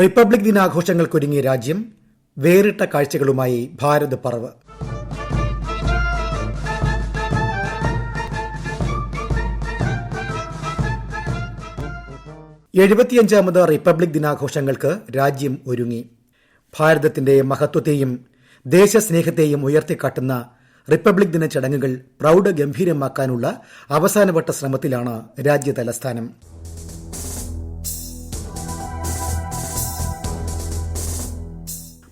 Republic ദിനാഘോഷങ്ങൾക്കൊരുങ്ങിയ രാജ്യം വേറിട്ട കാഴ്ചകളുമായി ഭാരത് പർവ് എഴുപത്തിയഞ്ചാമത് റിപ്പബ്ലിക് ദിനാഘോഷങ്ങൾക്ക് രാജ്യം ഒരുങ്ങി. ഭാരതത്തിന്റെ മഹത്വത്തെയും ദേശസ്നേഹത്തെയും ഉയർത്തിക്കാട്ടുന്ന റിപ്പബ്ലിക് ദിന ചടങ്ങുകൾ പ്രൌഢഗംഭീരമാക്കാനുള്ള അവസാനവട്ട ശ്രമത്തിലാണ് രാജ്യതലസ്ഥാനം.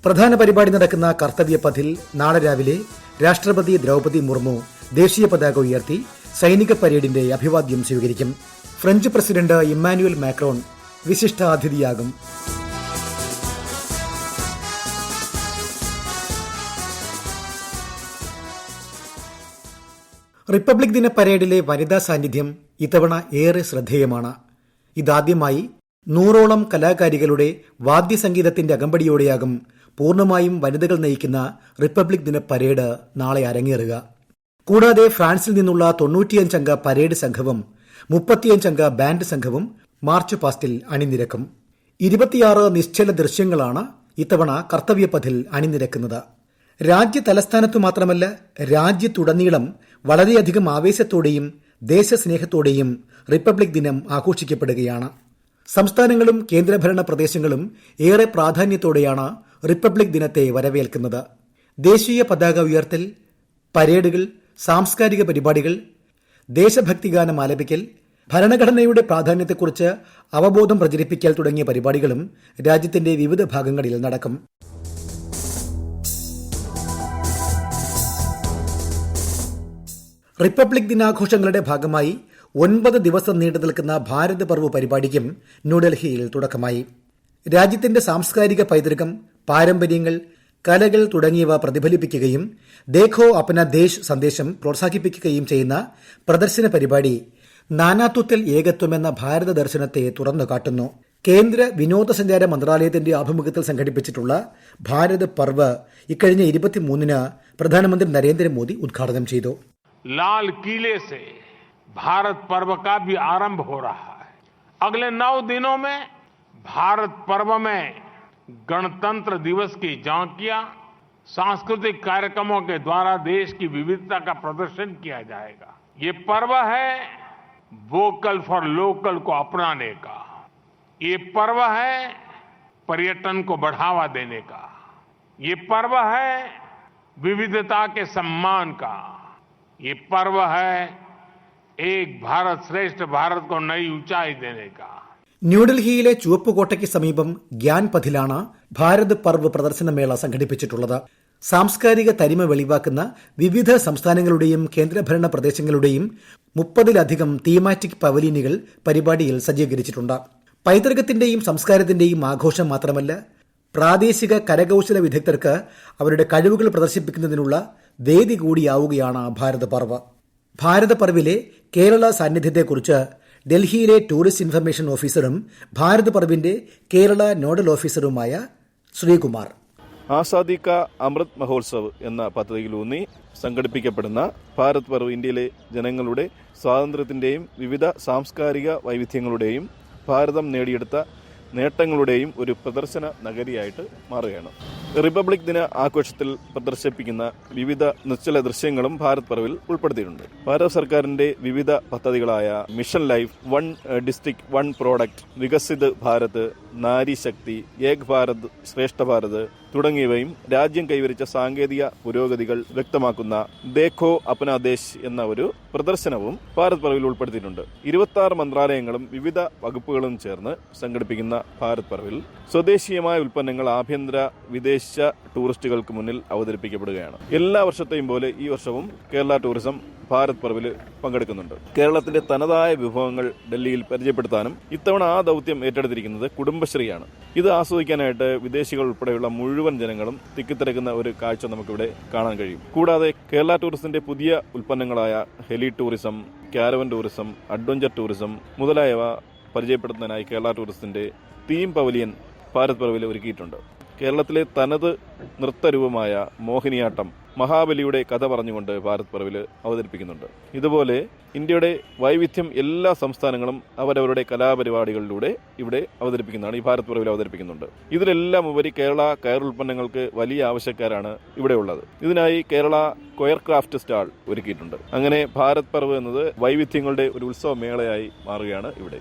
പ്രധാന പരിപാടി നടക്കുന്ന കർത്തവ്യ പഥിൽ നാളെ രാവിലെ രാഷ്ട്രപതി ദ്രൗപദി മുർമു ദേശീയ പതാക ഉയർത്തി സൈനിക പരേഡിന്റെ അഭിവാദ്യം സ്വീകരിക്കും. ഫ്രഞ്ച് പ്രസിഡന്റ് ഇമ്മാനുവൽ മാക്രോൺ വിശിഷ്ടാതിഥിയാകും. റിപ്പബ്ലിക് ദിന പരേഡിലെ വനിതാ സാന്നിധ്യം ഇത്തവണ ഏറെ ശ്രദ്ധേയമാണ്. ഇതാദ്യമായി നൂറോളം കലാകാരികളുടെ വാദ്യസംഗീതത്തിന്റെ അകമ്പടിയോടെയാകും പൂർണമായും വനിതകൾ നയിക്കുന്ന റിപ്പബ്ലിക് ദിന പരേഡ് നാളെ അരങ്ങേറുക. കൂടാതെ ഫ്രാൻസിൽ നിന്നുള്ള തൊണ്ണൂറ്റിയഞ്ചംഗ പരേഡ് സംഘവും മുപ്പത്തിയഞ്ചംഗ ബാൻഡ് സംഘവും മാർച്ച് പാസ്റ്റിൽ അണിനിരക്കും. ഇരുപത്തിയാറ് നിശ്ചല ദൃശ്യങ്ങളാണ് ഇത്തവണ കർത്തവ്യപഥിൽ അണിനിരക്കുന്നത്. രാജ്യ തലസ്ഥാനത്തു മാത്രമല്ല രാജ്യത്തുടനീളം വളരെയധികം ആവേശത്തോടെയും ദേശസ്നേഹത്തോടെയും റിപ്പബ്ലിക് ദിനം ആഘോഷിക്കപ്പെടുകയാണ്. സംസ്ഥാനങ്ങളും കേന്ദ്രഭരണ പ്രദേശങ്ങളും ഏറെ പ്രാധാന്യത്തോടെയാണ് റിപ്പബ്ലിക് ദിനത്തെ വരവേൽക്കുന്നത്. ദേശീയ പതാക ഉയർത്തൽ പരേഡുകൾ സാംസ്കാരിക പരിപാടികൾ ദേശഭക്തിഗാനം ആലപിക്കൽ ഭരണഘടനയുടെ പ്രാധാന്യത്തെക്കുറിച്ച് അവബോധം പ്രചരിപ്പിക്കൽ തുടങ്ങിയ പരിപാടികളും രാജ്യത്തിന്റെ വിവിധ ഭാഗങ്ങളിൽ നടക്കും. റിപ്പബ്ലിക് ദിനാഘോഷങ്ങളുടെ ഭാഗമായി ഒൻപത് ദിവസം നീണ്ടു നിൽക്കുന്ന ഭാരത് പർവ് പരിപാടിക്കും ന്യൂഡൽഹിയിൽ തുടക്കമായി. രാജ്യത്തിന്റെ സാംസ്കാരിക പൈതൃകം പാരമ്പര്യങ്ങൾ കലകൾ തുടങ്ങിയവ പ്രതിഫലിപ്പിക്കുകയും ദേഖോ അപ്പന ദേശ് സന്ദേശം പ്രോത്സാഹിപ്പിക്കുകയും ചെയ്യുന്ന പ്രദർശന പരിപാടി നാനാത്വത്തിൽ ഏകത്വം എന്ന ഭാരത ദർശനത്തെ തുറന്നു കാട്ടുന്നു കേന്ദ്ര വിനോദസഞ്ചാര മന്ത്രാലയത്തിന്റെ ആഭിമുഖ്യത്തിൽ സംഘടിപ്പിച്ചിട്ടുള്ള ഭാരത് പർവ് ഇക്കഴിഞ്ഞ ഇരുപത്തിമൂന്നിന് പ്രധാനമന്ത്രി നരേന്ദ്രമോദി ഉദ്ഘാടനം ചെയ്തു लाल किले से भारत पर्व का भी आरंभ हो रहा है अगले नौ दिनों में भारत पर्व में गणतंत्र दिवस की झांकियाँ सांस्कृतिक कार्यक्रमों के द्वारा देश की विविधता का प्रदर्शन किया जाएगा। ये पर्व है वोकल फॉर लोकल को अपनाने का। ये पर्व है पर्यटन को बढ़ावा देने का। ये पर्व है विविधता के सम्मान का। ये पर्व है एक भारत श्रेष्ठ भारत को नई ऊंचाई देने का। ന്യൂഡൽഹിയിലെ ചുവപ്പുകോട്ടയ്ക്ക് സമീപം ഗ്യാൻ പഥിലാണ് ഭാരത് പർവ് പ്രദർശനമേള സംഘടിപ്പിച്ചിട്ടുള്ളത്. സാംസ്കാരിക തനിമ വെളിവാക്കുന്ന വിവിധ സംസ്ഥാനങ്ങളുടെയും കേന്ദ്രഭരണ പ്രദേശങ്ങളുടെയും മുപ്പതിലധികം തീമാറ്റിക് പവലിയനുകൾ പരിപാടിയിൽ സജ്ജീകരിച്ചിട്ടുണ്ട്. പൈതൃകത്തിന്റെയും സംസ്കാരത്തിന്റെയും ആഘോഷം മാത്രമല്ല പ്രാദേശിക കരകൌശല വിദഗ്ധർക്ക് അവരുടെ കഴിവുകൾ പ്രദർശിപ്പിക്കുന്നതിനുള്ള വേദി കൂടിയാവുകയാണ് ഭാരത പർവ് ഭാരത പർവിലെ കേരള സാന്നിധ്യത്തെക്കുറിച്ച് ഡൽഹിയിലെ ടൂറിസ്റ്റ് ഇൻഫർമേഷൻ ഓഫീസറും ഭാരത് പർവിന്റെ കേരള നോഡൽ ഓഫീസറുമായ ശ്രീകുമാർ. ആസാദി കാ അമൃത് മഹോത്സവ് എന്ന പദ്ധതിയിലൂന്നി സംഘടിപ്പിക്കപ്പെടുന്ന ഭാരത് പർവ് ഇന്ത്യയിലെ ജനങ്ങളുടെ സ്വാതന്ത്ര്യത്തിന്റെയും വിവിധ സാംസ്കാരിക വൈവിധ്യങ്ങളുടെയും ഭാരതം നേടിയെടുത്ത നേട്ടങ്ങളുടെയും ഒരു പ്രദർശന നഗരിയായിട്ട് മാറുകയാണ്. റിപ്പബ്ലിക് ദിന ആഘോഷത്തിൽ പ്രദർശിപ്പിക്കുന്ന വിവിധ നിശ്ചല ദൃശ്യങ്ങളും ഭാരത് പർവിൽ ഉൾപ്പെടുത്തിയിട്ടുണ്ട്. ഭാരത് സർക്കാരിന്റെ വിവിധ പദ്ധതികളായ mission life one district one product Viksit Bharat Nari Shakti Ek Bharat Shreshtha Bharat തുടങ്ങിയവയും രാജ്യം കൈവരിച്ച സാങ്കേതിക പുരോഗതികൾ വ്യക്തമാക്കുന്ന ദേഖോ അപ്നാദേശ് എന്ന ഒരു പ്രദർശനവും ഭാരത് പർവിൽ ഉൾപ്പെടുത്തിയിട്ടുണ്ട്. ഇരുപത്തി ആറ് മന്ത്രാലയങ്ങളും വിവിധ വകുപ്പുകളും ചേർന്ന് സംഘടിപ്പിക്കുന്ന ഭാരത് പർവിൽ സ്വദേശീയമായ ഉൽപ്പന്നങ്ങൾ ആഭ്യന്തര വിദേശ ടൂറിസ്റ്റുകൾക്ക് മുന്നിൽ അവതരിപ്പിക്കപ്പെടുകയാണ്. എല്ലാ വർഷത്തെയും പോലെ ഈ വർഷവും കേരള ടൂറിസം ഭാരത് പർവിൽ പങ്കെടുക്കുന്നുണ്ട്. കേരളത്തിന്റെ തനതായ വിഭവങ്ങൾ ഡൽഹിയിൽ പരിചയപ്പെടുത്താനും ഇത്തവണ ആ ദൗത്യം ഏറ്റെടുത്തിരിക്കുന്നത് കുടുംബശ്രീയാണ്. ഇത് ആസ്വദിക്കാനായിട്ട് വിദേശികൾ ഉൾപ്പെടെയുള്ള മുഴുവൻ ജനങ്ങളും തിക്കിത്തിരക്കുന്ന ഒരു കാഴ്ച നമുക്കിവിടെ കാണാൻ കഴിയും. കൂടാതെ കേരള ടൂറിസത്തിന്റെ പുതിയ ഉൽപ്പന്നങ്ങളായ heli tourism caravan tourism adventure tourism മുതലായവ പരിചയപ്പെടുത്തുന്നതിനായി കേരള ടൂറിസത്തിന്റെ തീം പവലിയൻ ഭാരത് പർവിൽ ഒരുക്കിയിട്ടുണ്ട്. കേരളത്തിലെ തനത് നൃത്തരൂപമായ മോഹിനിയാട്ടം മഹാബലിയുടെ കഥ പറഞ്ഞുകൊണ്ട് ഭാരത് പർവിൽ അവതരിപ്പിക്കുന്നുണ്ട്. ഇതുപോലെ ഇന്ത്യയുടെ വൈവിധ്യം എല്ലാ സംസ്ഥാനങ്ങളും അവരവരുടെ കലാപരിപാടികളിലൂടെ ഇവിടെ അവതരിപ്പിക്കുന്നതാണ് ഈ ഭാരത് പർവിൽ അവതരിപ്പിക്കുന്നുണ്ട്. ഇതിലെല്ലാം ഉപരി കേരള കയർ ഉൽപ്പന്നങ്ങൾക്ക് വലിയ ആവശ്യക്കാരാണ് ഇവിടെ ഉള്ളത്. ഇതിനായി കേരള കൊയർ ക്രാഫ്റ്റ് സ്റ്റാൾ ഒരുക്കിയിട്ടുണ്ട്. അങ്ങനെ ഭാരത് പർവ് എന്നത് വൈവിധ്യങ്ങളുടെ ഒരു ഉത്സവ മേളയായി മാറുകയാണ് ഇവിടെ.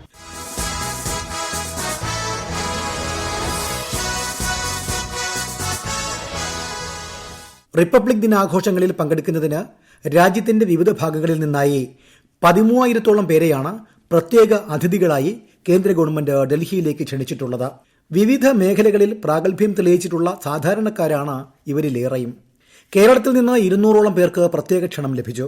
റിപ്പബ്ലിക് ദിനാഘോഷങ്ങളിൽ പങ്കെടുക്കുന്നതിന് രാജ്യത്തിന്റെ വിവിധ ഭാഗങ്ങളിൽ നിന്നായി പതിമൂവായിരത്തോളം പേരെയാണ് പ്രത്യേക അതിഥികളായി കേന്ദ്ര ഗവൺമെന്റ് ഡൽഹിയിലേക്ക് ക്ഷണിച്ചിട്ടുള്ളത്. വിവിധ മേഖലകളിൽ പ്രാഗൽഭ്യം തെളിയിച്ചിട്ടുള്ള സാധാരണക്കാരാണ് ഇവരിലേറെയും. കേരളത്തിൽ നിന്ന് ഇരുന്നൂറോളം പേർക്ക് പ്രത്യേക ക്ഷണം ലഭിച്ചു.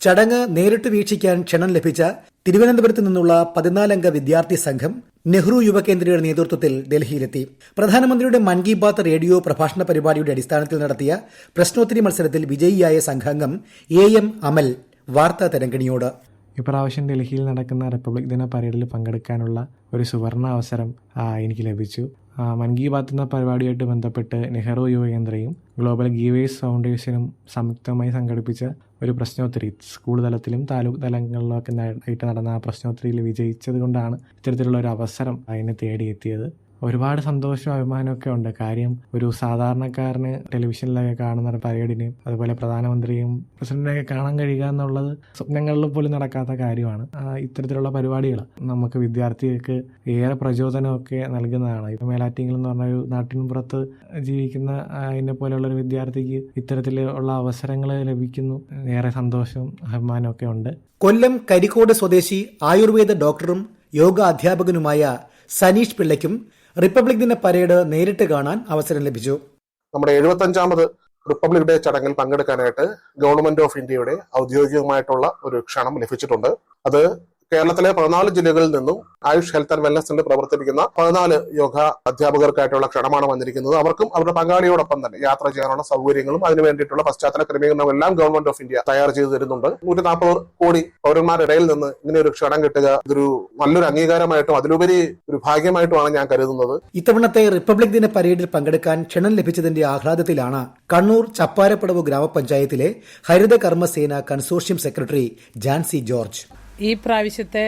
ചടങ്ങ് നേരിട്ട് വീക്ഷിക്കാൻ ക്ഷണം ലഭിച്ച തിരുവനന്തപുരത്ത് നിന്നുള്ള പതിനാലംഗ വിദ്യാർത്ഥി സംഘം നെഹ്റു യുവകേന്ദ്രയുടെ നേതൃത്വത്തിൽ ഡൽഹിയിലെത്തി. പ്രധാനമന്ത്രിയുടെ മൻ കി ബാത്ത് റേഡിയോ പ്രഭാഷണ പരിപാടിയുടെ അടിസ്ഥാനത്തിൽ നടത്തിയ പ്രശ്നോത്തരി മത്സരത്തിൽ വിജയിയായ സംഘാംഗം എ എം അമൽ വാർത്താ തരംഗിണിയോട്. ഇപ്രാവശ്യം ഡൽഹിയിൽ നടക്കുന്ന റിപ്പബ്ലിക് ദിന പരേഡിൽ പങ്കെടുക്കാനുള്ള ഒരു സുവർണ അവസരം എനിക്ക് ലഭിച്ചു. മൻ കി ബാത്ത് എന്ന പരിപാടിയായിട്ട് ബന്ധപ്പെട്ട് നെഹ്റു യുവകേന്ദ്രയും ഗ്ലോബൽ ഗീവേഴ്സ് ഫൗണ്ടേഷനും സംയുക്തമായി സംഘടിപ്പിച്ച ഒരു പ്രശ്നോത്തരി സ്കൂൾ തലത്തിലും താലൂക്ക് തലങ്ങളിലും ഒക്കെ ആയിട്ട് നടന്ന ആ പ്രശ്നോത്തരിയിൽ വിജയിച്ചത് കൊണ്ടാണ് ഇത്തരത്തിലുള്ള ഒരു അവസരം അതിനെ തേടിയെത്തിയത്. ഒരുപാട് സന്തോഷവും അഭിമാനമൊക്കെ ഉണ്ട്. കാര്യം ഒരു സാധാരണക്കാരന് ടെലിവിഷനിലൊക്കെ കാണുന്ന ഒരു പരേഡിന് അതുപോലെ പ്രധാനമന്ത്രിയും പ്രസിഡന്റിനെയൊക്കെ കാണാൻ കഴിയുക എന്നുള്ളത് സ്വപ്നങ്ങളിൽ പോലും നടക്കാത്ത കാര്യമാണ്. ഇത്തരത്തിലുള്ള പരിപാടികൾ നമുക്ക് വിദ്യാർത്ഥികൾക്ക് ഏറെ പ്രചോദനമൊക്കെ നൽകുന്നതാണ്. ഇപ്പം മേലാറ്റിങ്ങിൽ എന്ന് പറഞ്ഞ ഒരു നാട്ടിൻ പുറത്ത് ജീവിക്കുന്ന എന്നെ പോലെയുള്ള ഒരു വിദ്യാർത്ഥിക്ക് ഇത്തരത്തിലുള്ള അവസരങ്ങൾ ലഭിക്കുന്നു. ഏറെ സന്തോഷവും അഭിമാനവും ഒക്കെ ഉണ്ട്. കൊല്ലം കരിക്കോട് സ്വദേശി ആയുർവേദ ഡോക്ടറും യോഗ അധ്യാപകനുമായ സനീഷ് പിള്ളയ്ക്കും റിപ്പബ്ലിക് ദിന പരേഡ് നേരിട്ട് കാണാൻ അവസരം ലഭിച്ചു. നമ്മുടെ എഴുപത്തഞ്ചാമത് റിപ്പബ്ലിക് ഡേ ചടങ്ങിൽ പങ്കെടുക്കാനായിട്ട് ഗവൺമെന്റ് ഓഫ് ഇന്ത്യയുടെ ഔദ്യോഗികമായിട്ടുള്ള ഒരു ക്ഷണം ലഭിച്ചിട്ടുണ്ട്. അത് കേരളത്തിലെ പതിനാല് ജില്ലകളിൽ നിന്നും Ayush health and wellness centre പ്രവർത്തിപ്പിക്കുന്ന പതിനാല് യോഗ അധ്യാപകർക്കായിട്ടുള്ള ക്ഷണമാണ് വന്നിരിക്കുന്നത്. അവർക്കും അവരുടെ പങ്കാളിയോടൊപ്പം തന്നെ യാത്ര ചെയ്യാനുള്ള സൗകര്യങ്ങളും അതിനു വേണ്ടിയിട്ടുള്ള പശ്ചാത്തല ക്രമീകരണവും എല്ലാം ഗവൺമെന്റ് ഓഫ് ഇന്ത്യ തയ്യാർ ചെയ്തു തരുന്നുണ്ട്. നൂറ്റി നാൽപ്പത് കോടി പൗരന്മാരുടെ ഇടയിൽ നിന്ന് ഇങ്ങനെ ഒരു ക്ഷണം കിട്ടുക ഇതൊരു നല്ലൊരു അംഗീകാരമായിട്ടും അതിലുപരി ഒരു ഭാഗ്യമായിട്ടുമാണ് ഞാൻ കരുതുന്നത്. ഇത്തവണത്തെ റിപ്പബ്ലിക് ദിന പരേഡിൽ പങ്കെടുക്കാൻ ക്ഷണം ലഭിച്ചതിന്റെ ആഹ്ലാദത്തിലാണ് കണ്ണൂർ ചപ്പാരപ്പടവ് ഗ്രാമപഞ്ചായത്തിലെ Haritha Karmasena consortium secretary Jancy George. ഈ പ്രാവശ്യത്തെ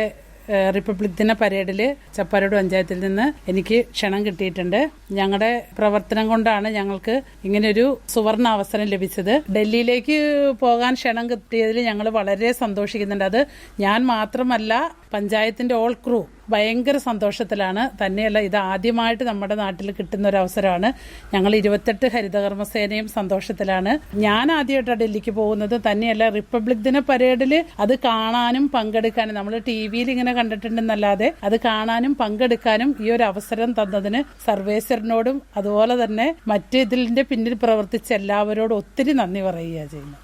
റിപ്പബ്ലിക് ദിന പരേഡിൽ ചപ്പാരോട് പഞ്ചായത്തിൽ നിന്ന് എനിക്ക് ക്ഷണം കിട്ടിയിട്ടുണ്ട്. ഞങ്ങളുടെ പ്രവർത്തനം കൊണ്ടാണ് ഞങ്ങൾക്ക് ഇങ്ങനൊരു സുവർണ അവസരം ലഭിച്ചത്. ഡൽഹിയിലേക്ക് പോകാൻ ക്ഷണം കിട്ടിയതിൽ ഞങ്ങൾ വളരെ സന്തോഷിക്കുന്നുണ്ട്. അത് ഞാൻ മാത്രമല്ല പഞ്ചായത്തിന്റെ ഓൾ ക്രൂ ഭയങ്കര സന്തോഷത്തിലാണ്. തന്നെയല്ല ഇത് ആദ്യമായിട്ട് നമ്മുടെ നാട്ടിൽ കിട്ടുന്ന ഒരു അവസരമാണ് ഞങ്ങൾ ഇരുപത്തെട്ട് ഹരിതകർമ്മസേനയും സന്തോഷത്തിലാണ്. ഞാൻ ആദ്യമായിട്ടാണ് ഡൽഹിക്ക് പോകുന്നത്. തന്നെയല്ല റിപ്പബ്ലിക് ദിന പരേഡിൽ അത് കാണാനും പങ്കെടുക്കാനും നമ്മൾ ടി വിയിൽ ഇങ്ങനെ കണ്ടിട്ടുണ്ടെന്നല്ലാതെ അത് കാണാനും പങ്കെടുക്കാനും ഈ ഒരു അവസരം തന്നതിന് സർവേശ്വരനോടും അതുപോലെ തന്നെ മറ്റ് ഇതിന്റെ പിന്നിൽ പ്രവർത്തിച്ച എല്ലാവരോടും ഒത്തിരി നന്ദി പറയുക ചെയ്യുന്നു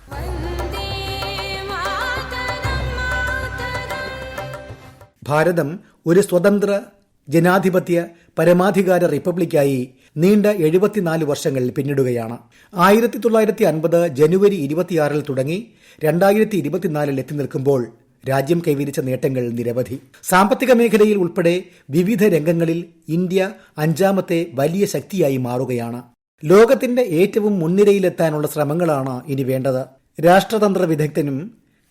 ഭാരതം ഒരു സ്വതന്ത്ര ജനാധിപത്യ പരമാധികാര റിപ്പബ്ലിക്കായി നീണ്ട എഴുപത്തിനാല് വർഷങ്ങൾ പിന്നിടുകയാണ്. ആയിരത്തി തൊള്ളായിരത്തി അൻപത് ജനുവരി ഇരുപത്തിയാറിൽ തുടങ്ങി രണ്ടായിരത്തി ഇരുപത്തിനാലിൽ എത്തി നിൽക്കുമ്പോൾ രാജ്യം കൈവരിച്ച നേട്ടങ്ങൾ നിരവധി. സാമ്പത്തിക മേഖലയിൽ ഉൾപ്പെടെ വിവിധ രംഗങ്ങളിൽ ഇന്ത്യ അഞ്ചാമത്തെ വലിയ ശക്തിയായി മാറുകയാണ്. ലോകത്തിന്റെ ഏറ്റവും മുൻനിരയിലെത്താനുള്ള ശ്രമങ്ങളാണ് ഇനി വേണ്ടത്. രാഷ്ട്രതന്ത്ര വിദഗ്ധനും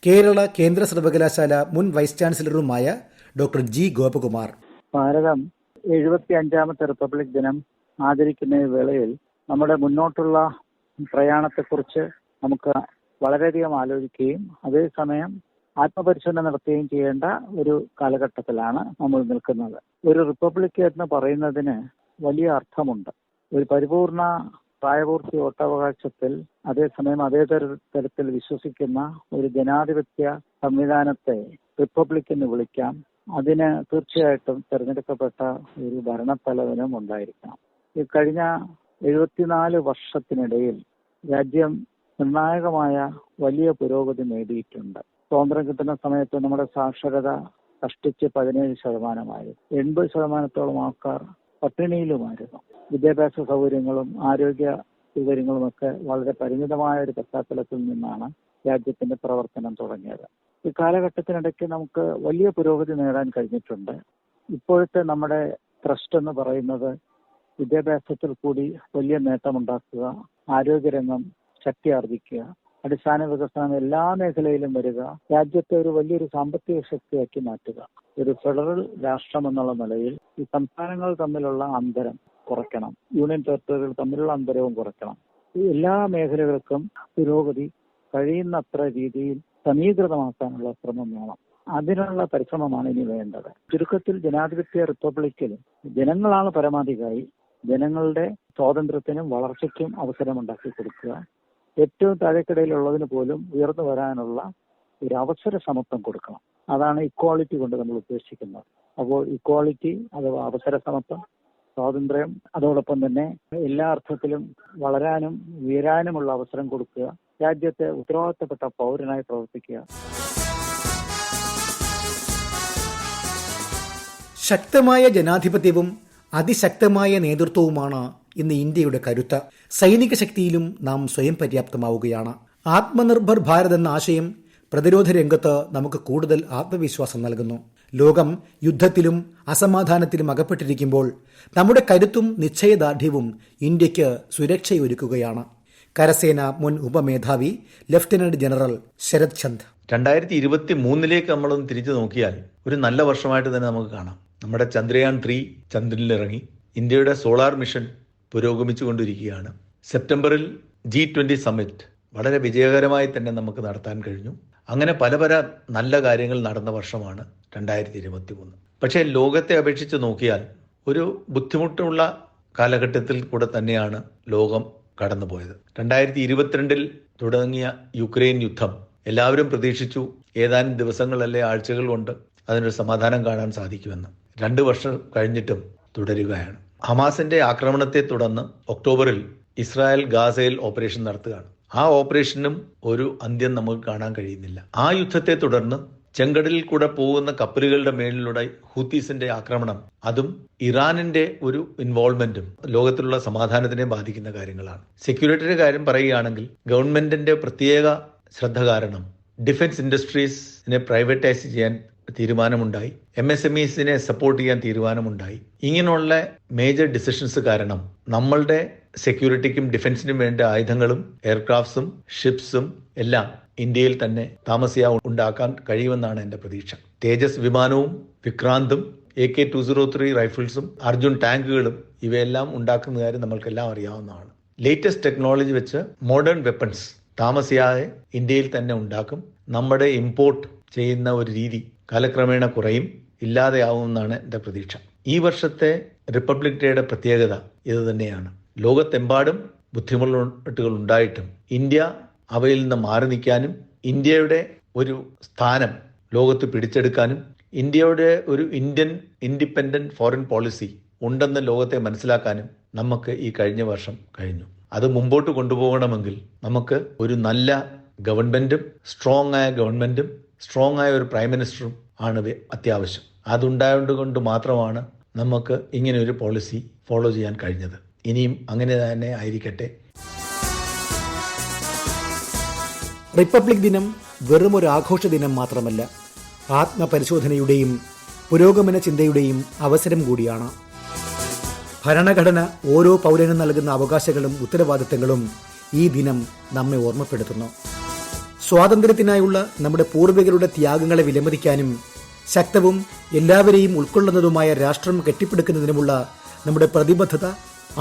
കേരള കേന്ദ്ര സർവകലാശാല മുൻ വൈസ് ചാൻസലറുമായ ഡോക്ടർ ജി ഗോപകുമാർ. ഭാരതം എഴുപത്തി അഞ്ചാമത്തെ റിപ്പബ്ലിക് ദിനം ആചരിക്കുന്ന വേളയിൽ നമ്മുടെ മുന്നോട്ടുള്ള പ്രയാണത്തെക്കുറിച്ച് നമുക്ക് വളരെയധികം ആലോചിക്കുകയും അതേസമയം ആത്മപരിശോധന നടത്തുകയും ചെയ്യേണ്ട ഒരു കാലഘട്ടത്തിലാണ് നമ്മൾ നിൽക്കുന്നത്. ഒരു റിപ്പബ്ലിക് എന്ന് പറയുന്നതിന് വലിയ അർത്ഥമുണ്ട്. ഒരു പരിപൂർണ പ്രായപൂർത്തി വോട്ടവകാശത്തിൽ അതേസമയം അതേ തരത്തിൽ വിശ്വസിക്കുന്ന ഒരു ജനാധിപത്യ സംവിധാനത്തെ റിപ്പബ്ലിക് എന്ന് വിളിക്കാം. അതിന് തീർച്ചയായിട്ടും തെരഞ്ഞെടുക്കപ്പെട്ട ഒരു ഭരണത്തലവനും ഉണ്ടായിരിക്കണം. ഈ കഴിഞ്ഞ എഴുപത്തിനാല് വർഷത്തിനിടയിൽ രാജ്യം നിർണായകമായ വലിയ പുരോഗതി നേടിയിട്ടുണ്ട്. സ്വാതന്ത്ര്യം കിട്ടുന്ന സമയത്ത് നമ്മുടെ സാക്ഷരത കഷ്ടിച്ച് പതിനേഴ് ശതമാനമായിരുന്നു. എൺപത് ശതമാനത്തോളം ആൾക്കാർ പട്ടിണിയിലുമായിരുന്നു. വിദ്യാഭ്യാസ സൗകര്യങ്ങളും ആരോഗ്യ സൗകര്യങ്ങളുമൊക്കെ വളരെ പരിമിതമായ ഒരു പശ്ചാത്തലത്തിൽ നിന്നാണ് രാജ്യത്തിന്റെ പ്രവർത്തനം തുടങ്ങിയത്. ഈ കാലഘട്ടത്തിനിടയ്ക്ക് നമുക്ക് വലിയ പുരോഗതി നേടാൻ കഴിഞ്ഞിട്ടുണ്ട്. ഇപ്പോഴത്തെ നമ്മുടെ ട്രസ്റ്റ് എന്ന് പറയുന്നത് വിദ്യാഭ്യാസത്തിൽ കൂടി വലിയ നേട്ടമുണ്ടാക്കുക ആരോഗ്യരംഗം ശക്തി ആർജിക്കുക അടിസ്ഥാന വികസനം എല്ലാ മേഖലയിലും വരിക രാജ്യത്തെ ഒരു വലിയൊരു സാമ്പത്തിക ശക്തിയാക്കി മാറ്റുക. ഒരു ഫെഡറൽ രാഷ്ട്രം എന്നുള്ള നിലയിൽ ഈ സംസ്ഥാനങ്ങൾ തമ്മിലുള്ള അന്തരം കുറയ്ക്കണം. യൂണിയൻ ടെറിട്ടറികൾ തമ്മിലുള്ള അന്തരവും കുറയ്ക്കണം. എല്ലാ മേഖലകൾക്കും പുരോഗതി കഴിയുന്നത്ര രീതിയിൽ സമീകൃതമാക്കാനുള്ള ശ്രമം വേണം. അതിനുള്ള പരിശ്രമമാണ് ഇനി വേണ്ടത്. ചുരുക്കത്തിൽ ജനാധിപത്യ റിപ്പബ്ലിക്കിൽ ജനങ്ങളാണ് പരമാധികാരി. ജനങ്ങളുടെ സ്വാതന്ത്ര്യത്തിനും വളർച്ചയ്ക്കും അവസരമുണ്ടാക്കി കൊടുക്കുക. ഏറ്റവും താഴെക്കിടയിലുള്ളതിന് പോലും ഉയർന്നു വരാനുള്ള ഒരു അവസര സമത്വം കൊടുക്കണം. അതാണ് ഇക്വാളിറ്റി കൊണ്ട് നമ്മൾ ഉദ്ദേശിക്കുന്നത്. അപ്പോൾ ഇക്വാളിറ്റി അഥവാ അവസര സമത്വം സ്വാതന്ത്ര്യം അതോടൊപ്പം തന്നെ എല്ലാ അർത്ഥത്തിലും വളരാനും ഉയരാനുമുള്ള അവസരം കൊടുക്കുക. രാജ്യത്തെ ഉത്തരവാദിത്തപ്പെട്ട പൗരനായി പ്രവർത്തിക്കുക. ശക്തമായ ജനാധിപത്യവും അതിശക്തമായ നേതൃത്വവുമാണ് ഇന്ന് ഇന്ത്യയുടെ കരുത്ത്. സൈനിക ശക്തിയിലും നാം സ്വയം പര്യാപ്തമാവുകയാണ്. ആത്മനിർഭർ ഭാരത് എന്ന ആശയം പ്രതിരോധ രംഗത്ത് നമുക്ക് കൂടുതൽ ആത്മവിശ്വാസം നൽകുന്നു. ലോകം യുദ്ധത്തിലും അസമാധാനത്തിലും അകപ്പെട്ടിരിക്കുമ്പോൾ നമ്മുടെ കരുത്തും നിശ്ചയദാർഢ്യവും ഇന്ത്യയ്ക്ക് സുരക്ഷയൊരുക്കുകയാണ്. കരസേന മുൻ ഉപമേധാവി ലഫ്റ്റനന്റ് ജനറൽ ശരത് ചന്ദ്. രണ്ടായിരത്തി ഇരുപത്തി മൂന്നിലേക്ക് നമ്മളൊന്ന് തിരിച്ചു നോക്കിയാൽ ഒരു നല്ല വർഷമായിട്ട് തന്നെ നമുക്ക് കാണാം. നമ്മുടെ ചന്ദ്രയാൻ ത്രീ ചന്ദ്രനിലിറങ്ങി ഇന്ത്യയുടെ സോളാർ മിഷൻ പുരോഗമിച്ചുകൊണ്ടിരിക്കുകയാണ്. സെപ്റ്റംബറിൽ ജി ട്വന്റി സമ്മിറ്റ് വളരെ വിജയകരമായി തന്നെ നമുക്ക് നടത്താൻ കഴിഞ്ഞു. അങ്ങനെ പല പല നല്ല കാര്യങ്ങൾ നടന്ന വർഷമാണ് രണ്ടായിരത്തി ഇരുപത്തി മൂന്ന് പക്ഷേ ലോകത്തെ അപേക്ഷിച്ച് നോക്കിയാൽ ഒരു ബുദ്ധിമുട്ടുള്ള കാലഘട്ടത്തിൽ കൂടെ തന്നെയാണ് ലോകം കടന്നുപോയത്. രണ്ടായിരത്തി ഇരുപത്തിരണ്ടിൽ തുടങ്ങിയ യുക്രൈൻ യുദ്ധം എല്ലാവരും പ്രതീക്ഷിച്ചു ഏതാനും ദിവസങ്ങളല്ലേ ആഴ്ചകൾ കൊണ്ട് അതിനൊരു സമാധാനം കാണാൻ സാധിക്കുമെന്ന്. രണ്ട് വർഷം കഴിഞ്ഞിട്ടും തുടരുകയാണ്. ഹമാസിന്റെ ആക്രമണത്തെ തുടർന്ന് ഒക്ടോബറിൽ ഇസ്രായേൽ ഗാസയിൽ ഓപ്പറേഷൻ നടത്തുകയാണ്. ആ ഓപ്പറേഷനും ഒരു അന്ത്യം നമുക്ക് കാണാൻ കഴിയുന്നില്ല. ആ യുദ്ധത്തെ തുടർന്ന് ചെങ്കടലിൽ കൂടെ പോകുന്ന കപ്പലുകളുടെ മേളിലൂടെ ഹൂത്തീസിന്റെ ആക്രമണം അതും ഇറാനിന്റെ ഒരു ഇൻവോൾവ്മെന്റും ലോകത്തിലുള്ള സമാധാനത്തിനെ ബാധിക്കുന്ന കാര്യങ്ങളാണ്. സെക്യൂരിറ്റിയുടെ കാര്യം പറയുകയാണെങ്കിൽ ഗവൺമെന്റിന്റെ പ്രത്യേക ശ്രദ്ധ കാരണം ഡിഫൻസ് ഇൻഡസ്ട്രീസിനെ പ്രൈവറ്റൈസ് ചെയ്യാൻ തീരുമാനമുണ്ടായി എം എസ് എം ഇസിനെ സപ്പോർട്ട് ചെയ്യാൻ തീരുമാനമുണ്ടായി. ഇങ്ങനെയുള്ള മേജർ ഡിസിഷൻസ് കാരണം നമ്മളുടെ സെക്യൂരിറ്റിക്കും ഡിഫൻസിനും വേണ്ട ആയുധങ്ങളും എയർക്രാഫ്റ്റ്സും ഷിപ്സും എല്ലാം ഇന്ത്യയിൽ തന്നെ താമസിയാ ഉണ്ടാക്കാൻ കഴിയുമെന്നാണ് എന്റെ പ്രതീക്ഷ. തേജസ് വിമാനവും വിക്രാന്തും A K two zero three റൈഫിൾസും Arjun ടാങ്കുകളും ഇവയെല്ലാം ഉണ്ടാക്കുന്ന കാര്യം നമ്മൾക്കെല്ലാം അറിയാവുന്നതാണ്. ലേറ്റസ്റ്റ് ടെക്നോളജി വെച്ച് മോഡേൺ വെപ്പൺസ് താമസിയാതെ ഇന്ത്യയിൽ തന്നെ ഉണ്ടാക്കും. നമ്മുടെ ഇമ്പോർട്ട് ചെയ്യുന്ന ഒരു രീതി കാലക്രമേണ കുറയും. ഇല്ലാതെയാവുമെന്നാണ് എന്റെ പ്രതീക്ഷ. ഈ വർഷത്തെ റിപ്പബ്ലിക് ഡേയുടെ പ്രത്യേകത ഇത് തന്നെയാണ്. ലോകത്തെമ്പാടും ബുദ്ധിമുട്ടുകൾ ഉണ്ടായിട്ടും ഇന്ത്യ അവയിൽ നിന്ന് മാറി നിൽക്കാനും ഇന്ത്യയുടെ ഒരു സ്ഥാനം ലോകത്ത് പിടിച്ചെടുക്കാനും ഇന്ത്യയുടെ ഒരു ഇന്ത്യൻ ഇൻഡിപെൻഡന്റ് ഫോറിൻ പോളിസി ഉണ്ടെന്ന് ലോകത്തെ മനസ്സിലാക്കാനും നമുക്ക് ഈ കഴിഞ്ഞ വർഷം കഴിഞ്ഞു. അത് മുമ്പോട്ട് കൊണ്ടുപോകണമെങ്കിൽ നമുക്ക് ഒരു നല്ല ഗവൺമെന്റും സ്ട്രോങ് ആയ ഗവൺമെന്റും സ്ട്രോങ് ആയ ഒരു പ്രൈം മിനിസ്റ്ററും ആണ് അത്യാവശ്യം അത്യാവശ്യം. അതുണ്ടായതുകൊണ്ട് മാത്രമാണ് നമുക്ക് ഇങ്ങനെ ഒരു പോളിസി ഫോളോ ചെയ്യാൻ കഴിഞ്ഞത്. ഇനിയും അങ്ങനെ തന്നെ ആയിരിക്കട്ടെ. റിപ്പബ്ലിക് ദിനം വെറും ഒരു ആഘോഷ ദിനം മാത്രമല്ല ആത്മപരിശോധനയുടെയും പുരോഗമന ചിന്തയുടെയും അവസരം കൂടിയാണ്. ഭരണഘടന ഓരോ പൗരനും നൽകുന്ന അവകാശങ്ങളും ഉത്തരവാദിത്തങ്ങളും ഈ ദിനം നമ്മെ ഓർമ്മപ്പെടുത്തുന്നു. സ്വാതന്ത്ര്യത്തിനായുള്ള നമ്മുടെ പൂർവികരുടെ ത്യാഗങ്ങളെ വിലമതിക്കാനും ശക്തവും എല്ലാവരെയും ഉൾക്കൊള്ളുന്നതുമായ രാഷ്ട്രം കെട്ടിപ്പടുക്കുന്നതിനുമുള്ള നമ്മുടെ പ്രതിബദ്ധത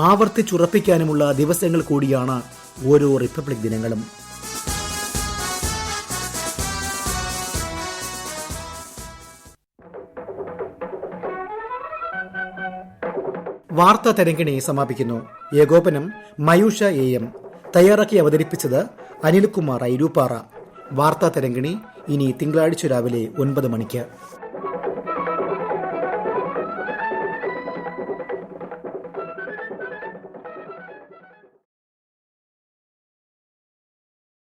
ആവർത്തിച്ചുറപ്പിക്കാനുമുള്ള ദിവസങ്ങൾ കൂടിയാണ് ഓരോ റിപ്പബ്ലിക് ദിനങ്ങളും. വാർത്താ തരങ്കിണി സമാപിക്കുന്നു. ഏകോപനം മയൂഷ എ എം. തയ്യാറാക്കി അവതരിപ്പിച്ചത് അനിൽകുമാർ ഐരൂപ്പാറ. വാർത്താ തരങ്കിണി ഇനി തിങ്കളാഴ്ച രാവിലെ ഒൻപത് മണിക്ക്.